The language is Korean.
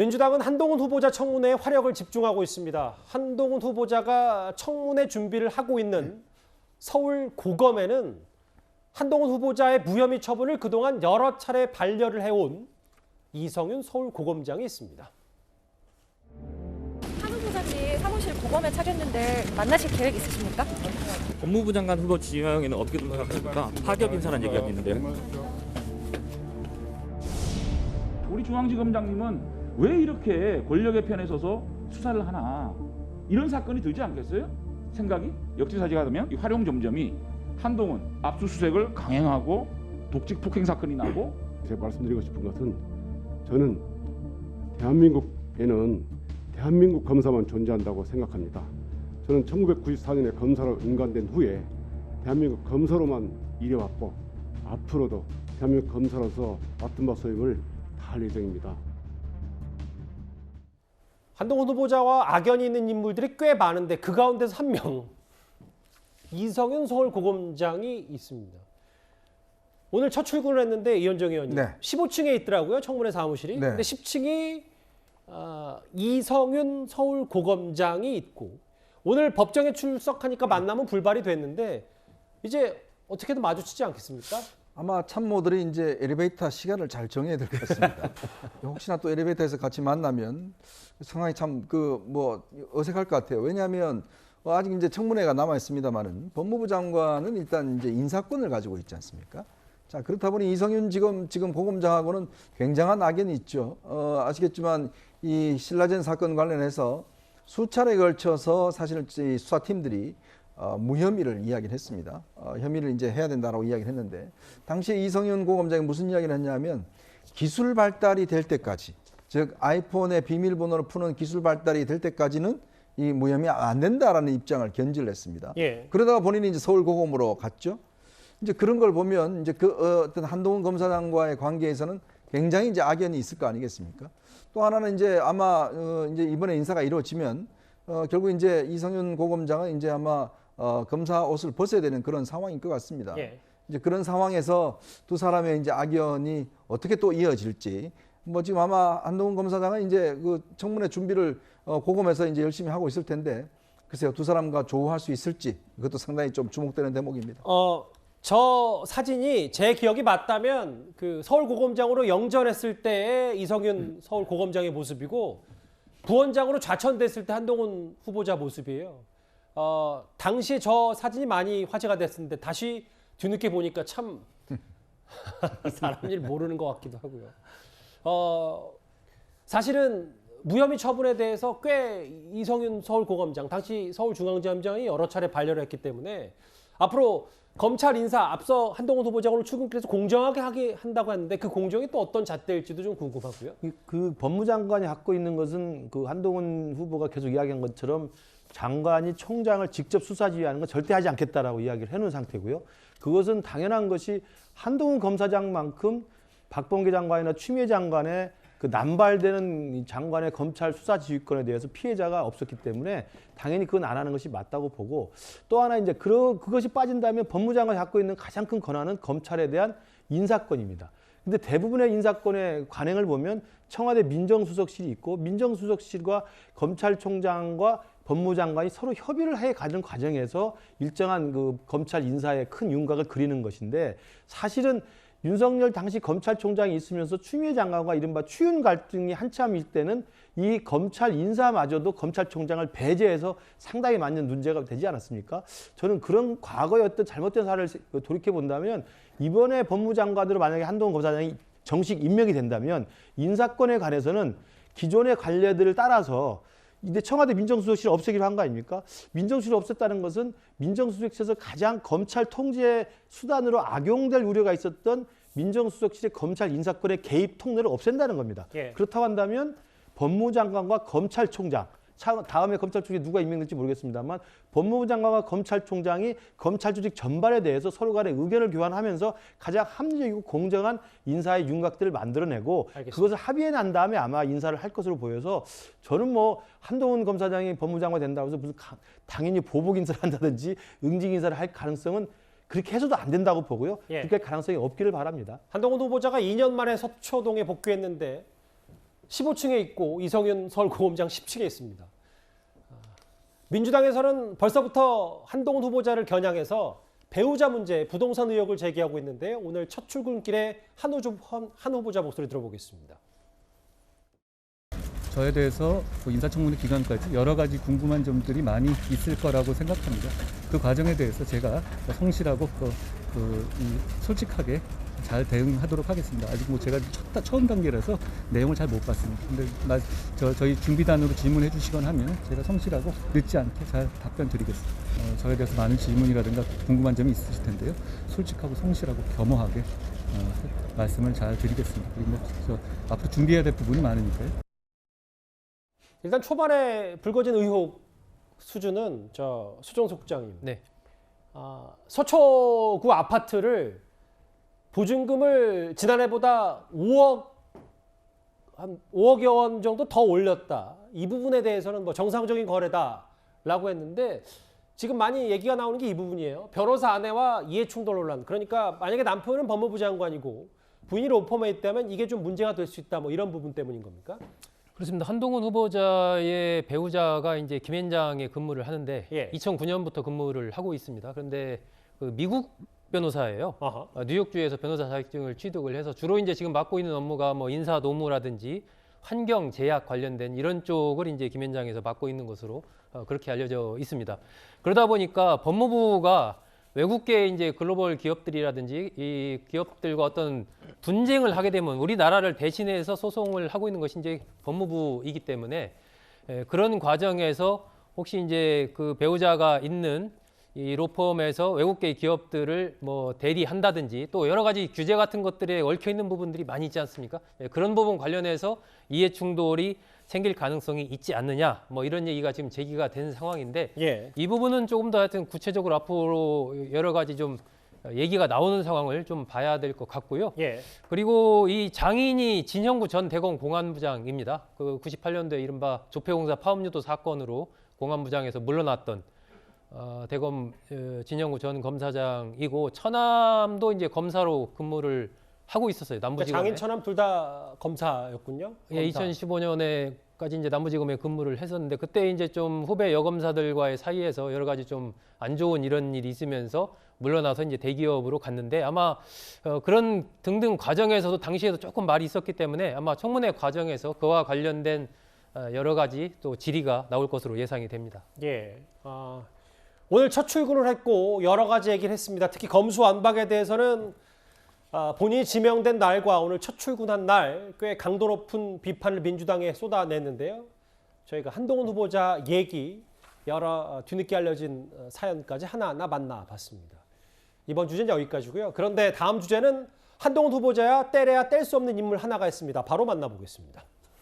민주당은 한동훈 후보자 청문회에 화력을 집중하고 있습니다. 한동훈 후보자가 청문회 준비를 하고 있는 서울 고검에는 한동훈 후보자의 무혐의 처분을 그동안 여러 차례 반려를 해온 이성윤 서울 고검장이 있습니다. 한 후보자님 사무실 고검에 차렸는데 만나실 계획 있으십니까? 법무부 장관 후보 지명에는 어떻게 생각하십니까? 파격 인사라는 얘기가 있는데요. 우리 중앙지검장님은 왜 이렇게 권력의 편에 서서 수사를 하나 이런 사건이 들지 않겠어요? 생각이 역지사지가 되면 이 활용 점점이 한동훈 압수수색을 강행하고 독직 폭행 사건이 나고 제가 말씀드리고 싶은 것은 저는 대한민국에는 대한민국 검사만 존재한다고 생각합니다. 저는 1994년에 검사로 응관된 후에 대한민국 검사로만 일해왔고 앞으로도 대한민국 검사로서 맡은 바 소임을 다할 예정입니다. 한동훈 후보자와 악연이 있는 인물들이 꽤 많은데 그 가운데서 한 명 이성윤 서울고검장이 있습니다. 오늘 첫 출근을 했는데 이현정 의원님 네. 15층에 있더라고요 청문회 사무실이. 네. 근데 10층이 아, 이성윤 서울고검장이 있고 오늘 법정에 출석하니까 만나면 불발이 됐는데 이제 어떻게든 마주치지 않겠습니까? 아마 참모들이 이제 엘리베이터 시간을 잘 정해야 될 것 같습니다. 혹시나 또 엘리베이터에서 같이 만나면 상황이 참 그 뭐 어색할 것 같아요. 왜냐하면 어, 아직 이제 청문회가 남아 있습니다만은 법무부 장관은 일단 이제 인사권을 가지고 있지 않습니까? 자 그렇다 보니 이성윤 지금 지금 고검장하고는 굉장한 악연이 있죠. 어, 아시겠지만 이 신라젠 사건 관련해서 수차례 걸쳐서 사실 이 수사팀들이 어, 무혐의를 이야기를 했습니다. 어, 혐의를 이제 해야 된다라고 이야기를 했는데 당시에 이성윤 고검장이 무슨 이야기를 했냐면 기술 발달이 될 때까지 즉 아이폰의 비밀번호를 푸는 기술 발달이 될 때까지는 이 무혐의 안 된다라는 입장을 견지를 했습니다. 예. 그러다가 본인이 이제 서울 고검으로 갔죠. 이제 그런 걸 보면 이제 그 어, 어떤 한동훈 검사장과의 관계에서는 굉장히 이제 악연이 있을 거 아니겠습니까? 또 하나는 이제 아마 어, 이제 이번에 인사가 이루어지면 어, 결국 이제 이성윤 고검장은 이제 아마 어, 검사 옷을 벗어야 되는 그런 상황인 것 같습니다. 예. 이제 그런 상황에서 두 사람의 이제 악연이 어떻게 또 이어질지 뭐 지금 아마 한동훈 검사장은 이제 그 청문회 준비를 어, 고검에서 이제 열심히 하고 있을 텐데 글쎄요 두 사람과 조우할 수 있을지 그것도 상당히 좀 주목되는 대목입니다. 어, 저 사진이 제 기억이 맞다면 그 서울 고검장으로 영전했을 때의 이성윤 서울 고검장의 모습이고 부원장으로 좌천됐을 때 한동훈 후보자 모습이에요. 어, 당시에 저 사진이 많이 화제가 됐었는데 다시 뒤늦게 보니까 참 사람 일 모르는 것 같기도 하고요. 어, 사실은 무혐의 처분에 대해서 꽤 이성윤 서울고검장, 당시 서울중앙지검장이 여러 차례 반려를 했기 때문에 앞으로 검찰 인사 앞서 한동훈 후보장으로 출근해서 공정하게 하게 한다고 했는데 그 공정이 또 어떤 잣대일지도 좀 궁금하고요. 이- 그 법무장관이 갖고 있는 것은 그 한동훈 후보가 계속 이야기한 것처럼 장관이 총장을 직접 수사 지휘하는 건 절대 하지 않겠다라고 이야기를 해놓은 상태고요. 그것은 당연한 것이 한동훈 검사장만큼 박범계 장관이나 추미애 장관의 그 남발되는 이 장관의 검찰 수사 지휘권에 대해서 피해자가 없었기 때문에 당연히 그건 안 하는 것이 맞다고 보고 또 하나 이제 그러, 그것이 빠진다면 법무장관이 갖고 있는 가장 큰 권한은 검찰에 대한 인사권입니다. 근데 대부분의 인사권의 관행을 보면 청와대 민정수석실이 있고 민정수석실과 검찰총장과 법무장관이 서로 협의를 해 가는 과정에서 일정한 그 검찰 인사의 큰 윤곽을 그리는 것인데 사실은 윤석열 당시 검찰총장이 있으면서 추미애 장관과 이른바 추윤 갈등이 한참일 때는 이 검찰 인사마저도 검찰총장을 배제해서 상당히 많은 문제가 되지 않았습니까? 저는 그런 과거의 어떤 잘못된 사례를 돌이켜 본다면 이번에 법무장관으로 만약에 한동훈 검사장이 정식 임명이 된다면 인사권에 관해서는 기존의 관례들을 따라서 이제 청와대 민정수석실을 없애기로 한 거 아닙니까? 민정수석을 없앴다는 것은 민정수석실에서 가장 검찰 통제 수단으로 악용될 우려가 있었던 민정수석실의 검찰 인사권의 개입 통로를 없앤다는 겁니다. 예. 그렇다고 한다면 법무장관과 검찰총장 차- 다음에 검찰총장이 누가 임명될지 모르겠습니다만 법무부 장관과 검찰총장이 검찰 조직 전반에 대해서 서로 간의 의견을 교환하면서 가장 합리적이고 공정한 인사의 윤곽들을 만들어내고 알겠습니다. 그것을 합의해 난 다음에 아마 인사를 할 것으로 보여서 저는 뭐 한동훈 검사장이 법무장관 된다고 해서 무슨 가- 당연히 보복 인사를 한다든지 응징 인사를 할 가능성은 그렇게 해서도 안 된다고 보고요. 예. 그렇게 할 가능성이 없기를 바랍니다. 한동훈 후보자가 2년 만에 서초동에 복귀했는데 15층에 있고 이성윤 서울고검장 10층에 있습니다. 아, 민주당에서는 벌써부터 한동훈 후보자를 겨냥해서 배우자 문제, 부동산 의혹을 제기하고 있는데요. 오늘 첫 출근길에 한, 후주, 한 후보자 목소리 들어보겠습니다. 저에 대해서 그 인사청문회 기간까지 여러 가지 궁금한 점들이 많이 있을 거라고 생각합니다. 그 과정에 대해서 제가 성실하고 그, 그, 이 솔직하게 잘 대응하도록 하겠습니다. 아직 뭐 제가 첫, 처음 단계라서 내용을 잘 못 봤습니다. 근데 나, 저, 저희 준비단으로 질문해 주시거나 하면 제가 성실하고 늦지 않게 잘 답변 드리겠습니다. 어, 저에 대해서 많은 질문이라든가 궁금한 점이 있으실 텐데요. 솔직하고 성실하고 겸허하게 어, 말씀을 잘 드리겠습니다. 그리고 뭐, 저, 앞으로 준비해야 될 부분이 많으니까요. 일단 초반에 불거진 의혹 수준은 저 수정석 국장님. 네. 아, 서초구 아파트를 보증금을 지난해보다 5억 한 5억여 원 정도 더 올렸다. 이 부분에 대해서는 뭐 정상적인 거래다라고 했는데 지금 많이 얘기가 나오는 게 이 부분이에요. 변호사 아내와 이해 충돌 논란. 그러니까 만약에 남편은 법무부 장관이고 부인이 로펌에 있다면 이게 좀 문제가 될 수 있다. 뭐 이런 부분 때문인 겁니까? 그렇습니다. 한동훈 후보자의 배우자가 이제 김현장에 근무를 하는데 예. 2009년부터 근무를 하고 있습니다. 그런데 그 미국 변호사예요. 아하. 어, 뉴욕주에서 변호사 자격증을 취득을 해서 주로 이제 지금 맡고 있는 업무가 뭐 인사 노무라든지 환경 제약 관련된 이런 쪽을 이제 김현장에서 맡고 있는 것으로 어, 그렇게 알려져 있습니다. 그러다 보니까 법무부가 외국계 이제 글로벌 기업들이라든지 이 기업들과 어떤 분쟁을 하게 되면 우리나라를 대신해서 소송을 하고 있는 것이 이제 법무부이기 때문에 에, 그런 과정에서 혹시 이제 그 배우자가 있는 이 로펌에서 외국계 기업들을 뭐 대리한다든지 또 여러 가지 규제 같은 것들에 얽혀 있는 부분들이 많이 있지 않습니까? 예, 그런 부분 관련해서 이해 충돌이 생길 가능성이 있지 않느냐 뭐 이런 얘기가 지금 제기가 된 상황인데 예. 이 부분은 조금 더 하여튼 구체적으로 앞으로 여러 가지 좀 얘기가 나오는 상황을 좀 봐야 될 것 같고요. 예. 그리고 이 장인이 진형구 전 대검 공안부장입니다. 그 98년도에 이른바 조폐공사 파업유도 사건으로 공안부장에서 물러났던 어, 대검 어, 진형구 전 검사장이고 처남도 이제 검사로 근무를 하고 있었어요. 그러니까 남부지검에. 장인 처남 둘다 검사였군요. 예, 검사. 2015년에까지 이제 남부지검에 근무를 했었는데 그때 이제 좀 후배 여검사들과의 사이에서 여러 가지 좀 안 좋은 이런 일이 있으면서 물러나서 이제 대기업으로 갔는데 아마 어, 그런 등등 과정에서도 당시에도 조금 말이 있었기 때문에 아마 청문회 과정에서 그와 관련된 어, 여러 가지 또 질의가 나올 것으로 예상이 됩니다. 예. 아, 오늘 첫 출근을 했고 여러 가지 얘기를 했습니다. 특히 검수완박에 대해서는 아, 본인이 지명된 날과 오늘 첫 출근한 날 꽤 강도 높은 비판을 민주당에 쏟아냈는데요. 저희가 한동훈 후보자 얘기 여러 어, 뒤늦게 알려진 어, 사연까지 하나하나 만나봤습니다. 이번 주제는 여기까지고요. 그런데 다음 주제는 한동훈 후보자야 때려야 뗄 수 없는 인물 하나가 있습니다. 바로 만나보겠습니다.